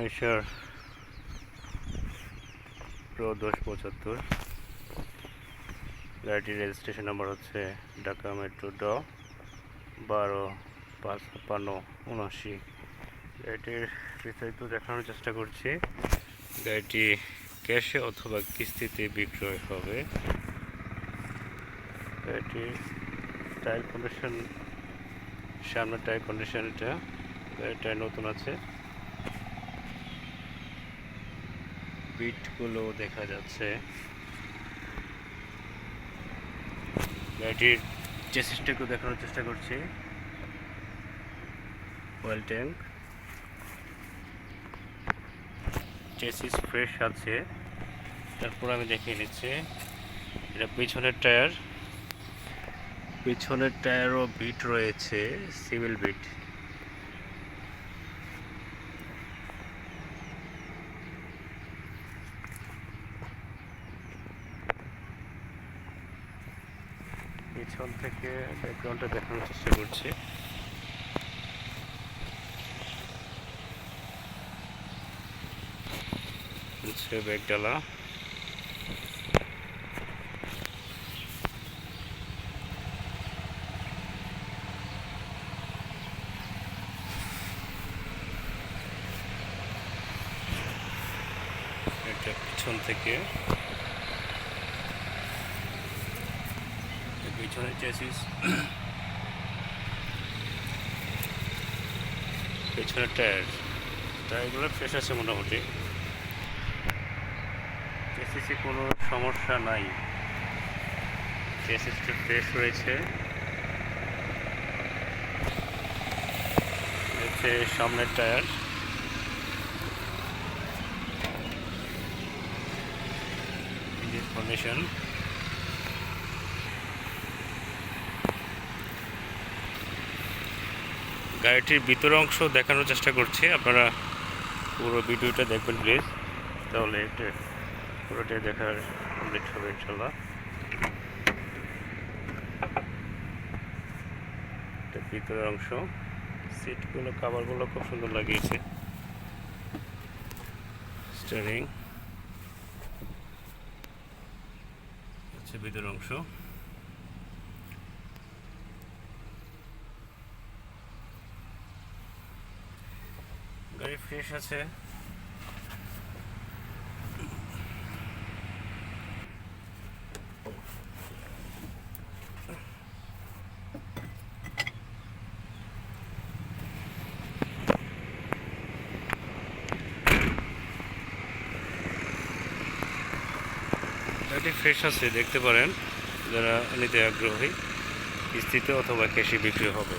আইসার প্রো দশ পঁচাত্তর। গাড়িটির রেজিস্ট্রেশন নাম্বার হচ্ছে ঢাকা মেট্রো ড বারো পাঁচ ছাপ্পান্ন উনআশি। গাড়িটির বিস্তারিত দেখানোর চেষ্টা করছি। গাড়িটি ক্যাশে অথবা কিস্তিতে বিক্রয় হবে। গাড়িটির টায়ার কন্ডিশন সামনের টায়ার কন্ডিশন এটা। গাড়িটা নতুন আছে। বিটগুলো দেখা যাচ্ছে। গাড়িটির চেসিসটাকেও দেখানোর চেষ্টা করছি। অয়েল ট্যাঙ্ক চেসিস ফ্রেশ আছে। তারপর আমি দেখিয়ে নিচ্ছি। এটা পিছনের টায়ার। পিছনের টায়ারও বিট রয়েছে, সিভিল বিট। পিছন থেকে ব্যাকগ্রাউন্ডটা দেখানোর চেষ্টা করছি। হচ্ছে ব্যাগডালা। এটা পিছন থেকে। পিছনের চেসিস পেছনের টায়ার টায়ারগুলো ফ্রেশ আছে মোটামুটি চেসিসে কোনো সমস্যা নাই চেসিসটা ফ্রেশ রয়েছে সামনের টায়ার কন্ডিশন গাড়িটির ভিতর অংশ দেখানোর চেষ্টা করছি। আপনারা পুরো ভিডিওটা দেখবেন প্লিজ তাহলে এটা পুরোটাই দেখার কমপ্লিট হবে ইনশাল্লাহ এটা ভিতরের অংশ। সিটগুলো কাভারগুলো খুব সুন্দর লাগিয়েছে। স্টিয়ারিং হচ্ছে ভিতরের অংশ। গাড়ি ফ্রেশ আছে। গাড়িটি ফ্রেশ আছে, দেখতে পারেন। যারা নিতে আগ্রহী, কিস্তিতে অথবা ক্যাশে বিক্রি হবে।